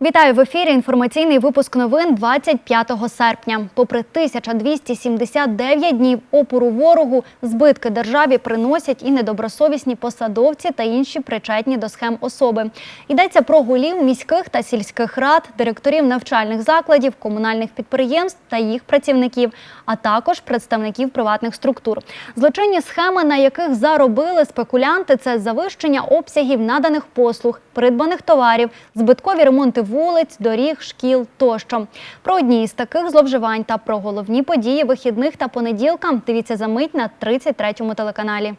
Вітаю в ефірі. Інформаційний випуск новин 25 серпня. Попри 1279 днів опору ворогу, збитки державі приносять і недобросовісні посадовці та інші причетні до схем особи. Йдеться про голів міських та сільських рад, директорів навчальних закладів, комунальних підприємств та їх працівників, а також представників приватних структур. Злочинні схеми, на яких заробили спекулянти, це завищення обсягів наданих послуг, придбаних товарів, збиткові ремонти вулиць, доріг, шкіл тощо. Про одні із таких зловживань та про головні події вихідних та понеділка дивіться за мить на 33-му телеканалі.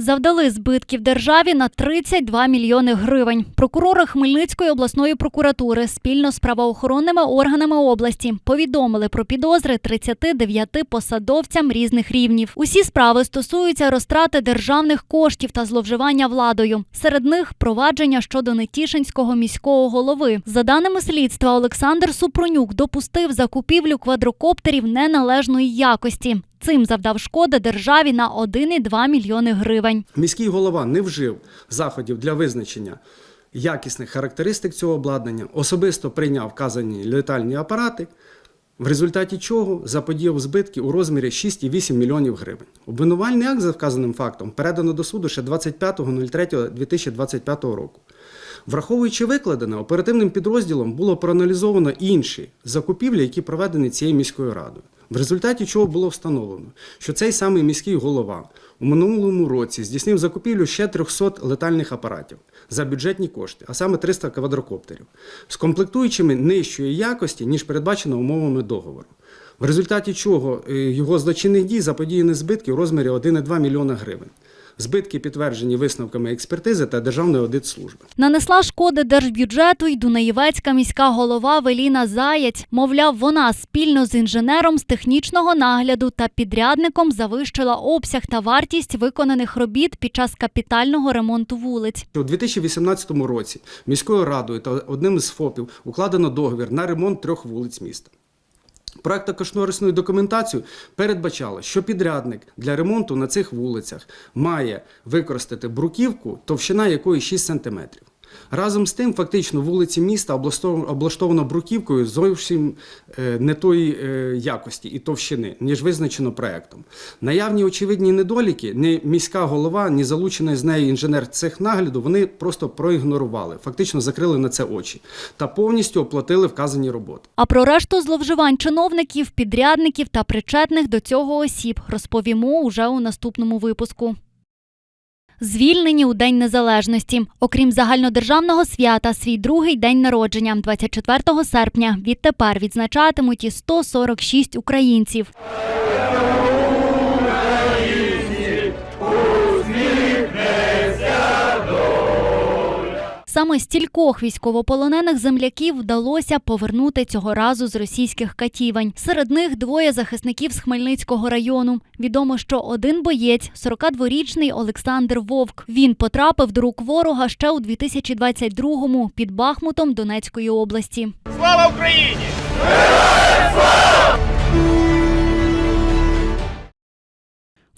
Завдали збитків державі на 32 мільйони гривень. Прокурори Хмельницької обласної прокуратури спільно з правоохоронними органами області повідомили про підозри 39 посадовцям різних рівнів. Усі справи стосуються розтрати державних коштів та зловживання владою. Серед них провадження щодо Нетішинського міського голови. За даними слідства, Олександр Супронюк допустив закупівлю квадрокоптерів неналежної якості. Цим завдав шкоди державі на 1,2 мільйони гривень. Міський голова не вжив заходів для визначення якісних характеристик цього обладнання, особисто прийняв вказані летальні апарати, в результаті чого заподіяв збитки у розмірі 6,8 мільйонів гривень. Обвинувальний акт за вказаним фактом передано до суду ще 25.03.2025 року. Враховуючи викладене, оперативним підрозділом було проаналізовано інші закупівлі, які проведені цією міською радою. В результаті чого було встановлено, що цей самий міський голова у минулому році здійснив закупівлю ще 300 летальних апаратів за бюджетні кошти, а саме 300 квадрокоптерів, з комплектуючими нижчої якості, ніж передбачено умовами договору. В результаті чого е, його злочинних дій заподіяні збитки у розмірі 1,2 мільйона гривень. Збитки підтверджені висновками експертизи та Державної аудитслужби. Нанесла шкоди держбюджету й Дунаєвецька міська голова Веліна Заєць. Мовляв, вона спільно з інженером з технічного нагляду та підрядником завищила обсяг та вартість виконаних робіт під час капітального ремонту вулиць. У 2018 році міською радою та одним з ФОПів укладено договір на ремонт трьох вулиць міста. Проект кошторисної документацію передбачало, що підрядник для ремонту на цих вулицях має використати бруківку, товщина якої 6 см. Разом з тим, фактично, вулиці міста облаштовано бруківкою зовсім е, не тої е, якості і товщини, ніж визначено проектом. Наявні очевидні недоліки, ні міська голова, ні залучений з нею інженер цех нагляду, вони просто проігнорували, фактично закрили на це очі та повністю оплатили вказані роботи. А про решту зловживань чиновників, підрядників та причетних до цього осіб розповімо уже у наступному випуску. Звільнені у День Незалежності. Окрім загальнодержавного свята, свій другий день народження, 24 серпня, відтепер відзначатимуть і 146 українців. Саме стількох військовополонених земляків вдалося повернути цього разу з російських катівень. Серед них двоє захисників з Хмельницького району. Відомо, що один боєць, 42-річний Олександр Вовк. Він потрапив до рук ворога ще у 2022-му під Бахмутом Донецької області. Слава Україні!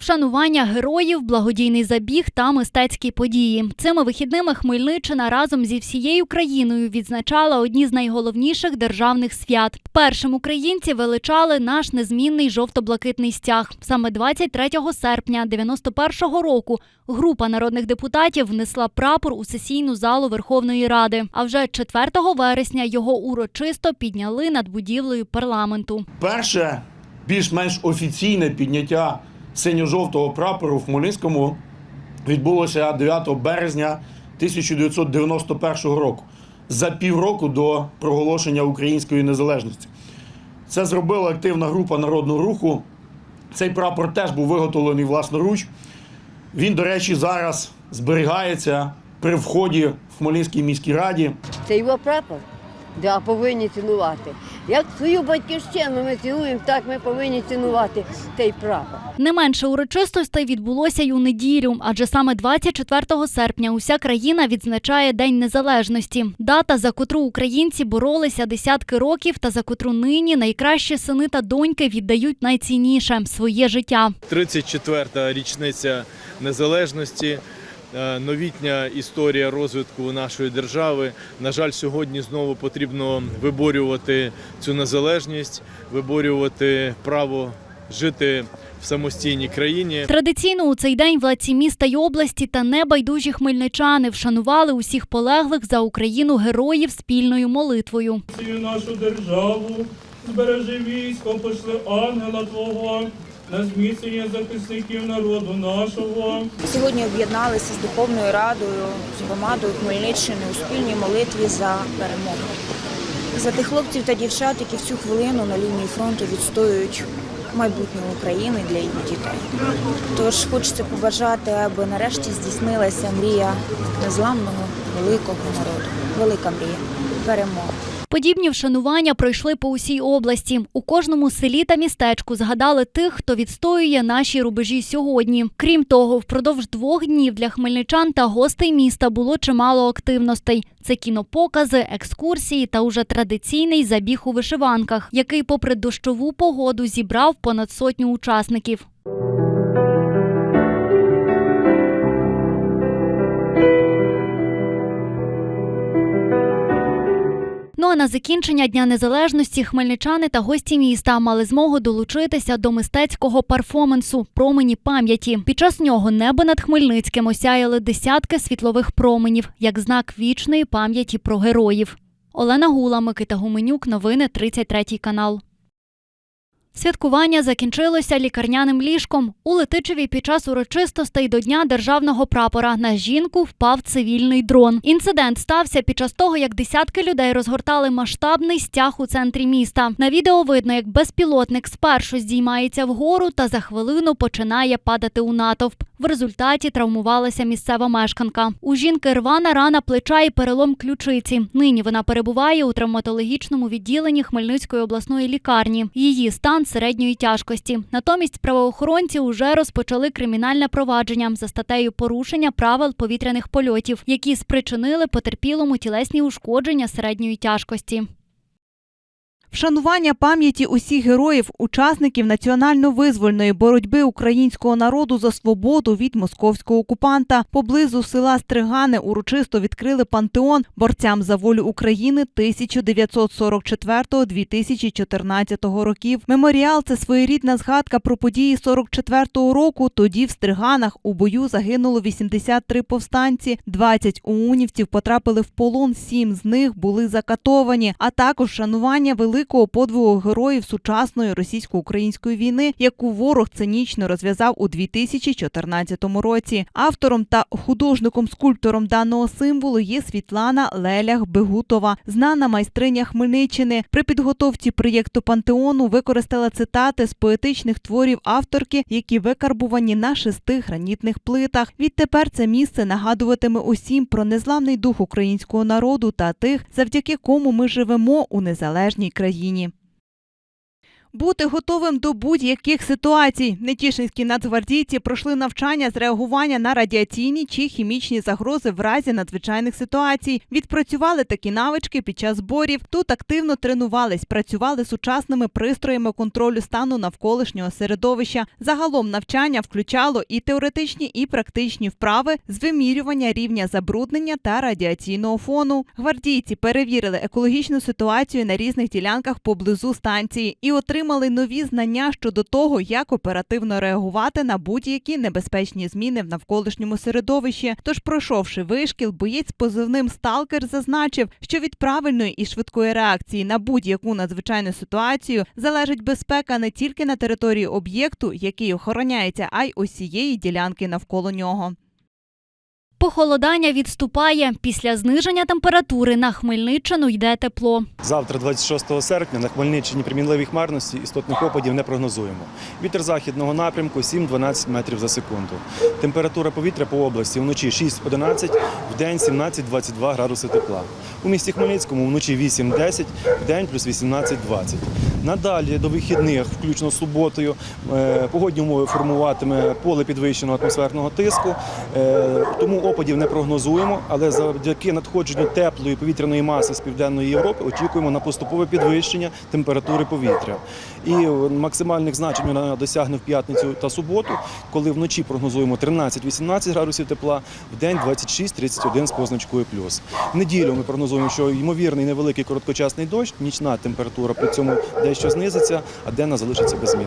Вшанування героїв, благодійний забіг та мистецькі події. Цими вихідними Хмельниччина разом зі всією країною відзначала одні з найголовніших державних свят. Першим українці величали наш незмінний жовто-блакитний стяг. Саме 23 серпня 91-го року група народних депутатів внесла прапор у сесійну залу Верховної Ради. А вже 4 вересня його урочисто підняли над будівлею парламенту. Перше більш-менш офіційне підняття синьо-жовтого прапору в Хмельницькому відбулося 9 березня 1991 року, за півроку до проголошення української незалежності. Це зробила активна група народного руху. Цей прапор теж був виготовлений власноруч. Він, до речі, зараз зберігається при вході в Хмельницькій міській раді. Це його прапор. Да, повинні цінувати. Як свою батьківщину ми цінуємо, так ми повинні цінувати цей прапор. Не менше урочистостей відбулося й у неділю, адже саме 24 серпня уся країна відзначає День Незалежності. Дата, за котру українці боролися десятки років, та за котру нині найкращі сини та доньки віддають найцінніше своє життя. 34-та річниця незалежності. Е, новітня історія розвитку нашої держави. На жаль, сьогодні знову потрібно виборювати цю незалежність, виборювати право жити в самостійній країні. Традиційно у цей день владці міста й області та небайдужі хмельничани вшанували усіх полеглих за Україну героїв спільною молитвою. Цю нашу державу, збережи військо, пошли ангела Твого, на зміцнення захисників народу нашого. Сьогодні об'єдналися з Духовною Радою, з громадою Хмельниччини у спільній молитві за перемогу. За тих хлопців та дівчат, які в цю хвилину на лінії фронту відстоюють майбутнє України для її дітей. Тож хочеться побажати, аби нарешті здійснилася мрія незламного великого народу. Велика мрія перемоги. Подібні вшанування пройшли по усій області. У кожному селі та містечку згадали тих, хто відстоює наші рубежі сьогодні. Крім того, впродовж двох днів для хмельничан та гостей міста було чимало активностей. Це кінопокази, екскурсії та уже традиційний забіг у вишиванках, який, попри дощову погоду, зібрав понад сотню учасників. Ну а на закінчення Дня Незалежності хмельничани та гості міста мали змогу долучитися до мистецького перформансу Промені пам'яті. Під час нього небо над Хмельницьким осяяли десятки світлових променів як знак вічної пам'яті про героїв. Олена Гула, Микита Гуменюк, новини 33 канал. Святкування закінчилося лікарняним ліжком. У Летичеві під час урочистостей до Дня державного прапора на жінку впав цивільний дрон. Інцидент стався під час того, як десятки людей розгортали масштабний стяг у центрі міста. На відео видно, як безпілотник спершу здіймається вгору та за хвилину починає падати у натовп. В результаті травмувалася місцева мешканка. У жінки рвана рана плеча і перелом ключиці. Нині вона перебуває у травматологічному відділенні Хмельницької обласної лікарні. Її стан середньої тяжкості. Натомість правоохоронці уже розпочали кримінальне провадження за статтею порушення правил повітряних польотів, які спричинили потерпілому тілесні ушкодження середньої тяжкості. Вшанування пам'яті усіх героїв, учасників національно-визвольної боротьби українського народу за свободу від московського окупанта поблизу села Стригани урочисто відкрили пантеон борцям за волю України 1944-2014 років. Меморіал це своєрідна згадка про події 44-го року. Тоді в Стриганах у бою загинуло 83 повстанці, 20 уунівців потрапили в полон, 7 з них були закатовані, а також шанування великого подвигу героїв сучасної російсько-української війни, яку ворог цинічно розв'язав у 2014 році. Автором та художником-скульптором даного символу є Світлана Лелях Бегутова, знана майстриня Хмельниччини. При підготовці проєкту пантеону використала цитати з поетичних творів авторки, які викарбувані на шести гранітних плитах. Відтепер це місце нагадуватиме усім про незламний дух українського народу та тих, завдяки кому ми живемо у незалежній країні. Україні. Бути готовим до будь-яких ситуацій. Нетішинські нацгвардійці пройшли навчання з реагування на радіаційні чи хімічні загрози в разі надзвичайних ситуацій. Відпрацювали такі навички під час зборів. Тут активно тренувались, працювали сучасними пристроями контролю стану навколишнього середовища. Загалом навчання включало і теоретичні, і практичні вправи з вимірювання рівня забруднення та радіаційного фону. Гвардійці перевірили екологічну ситуацію на різних ділянках поблизу станції і отримали нові знання щодо того, як оперативно реагувати на будь-які небезпечні зміни в навколишньому середовищі. Тож, пройшовши вишкіл, боєць позивним Сталкер зазначив, що від правильної і швидкої реакції на будь-яку надзвичайну ситуацію залежить безпека не тільки на території об'єкту, який охороняється, а й усієї ділянки навколо нього. Похолодання відступає. Після зниження температури на Хмельниччину йде тепло. Завтра, 26 серпня, на Хмельниччині при мінливій хмарності істотних опадів не прогнозуємо. Вітер західного напрямку 7-12 метрів за секунду. Температура повітря по області вночі 6-11, в день 17-22 градуси тепла. У місті Хмельницькому вночі 8-10, в день плюс 18-20. Надалі до вихідних, включно з суботою, е, погодні умови формуватиме поле підвищеного атмосферного тиску. Е, Тому опадів не прогнозуємо, але завдяки надходженню теплої повітряної маси з південної Європи очікуємо на поступове підвищення температури повітря. І максимальних значень вона досягне в п'ятницю та суботу, коли вночі прогнозуємо 13-18 градусів тепла, в день 26-31 з позначкою плюс. В неділю ми прогнозуємо, що ймовірний невеликий короткочасний дощ, нічна температура при цьому дещо знизиться, а денна залишиться без змін.